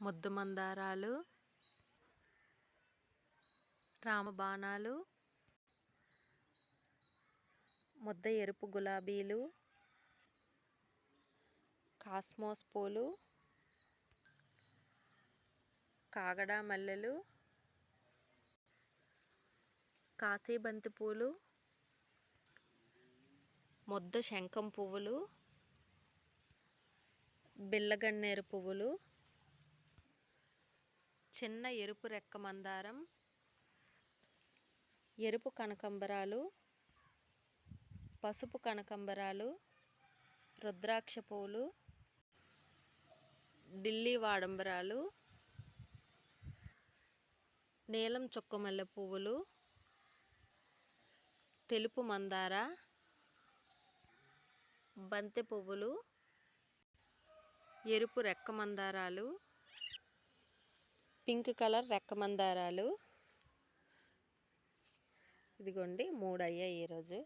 ముద్దు మందారాలు రామబాణాలు ముద్ద ఎరుపు గులాబీలు కాస్మోస్ పూలు కాగడా మల్లెలు కాశీబంతి పూలు ముద్ద శంఖం పువ్వులు బిల్లగన్నేరు పువ్వులు చిన్న ఎరుపు రెక్క మందారం ఎరుపు కనకంబరాలు పసుపు కనకంబరాలు రుద్రాక్ష పువ్వులు ఢిల్లీ వాడంబరాలు నీలం చుక్కమల్లె పువ్వులు తెలుపు మందార బంతి పువ్వులు ఎరుపు రెక్క మందారాలు పింక్ కలర్ రెక్క మందారాలు ఇదిగోండి మూడు అయ్యాయి ఈరోజు.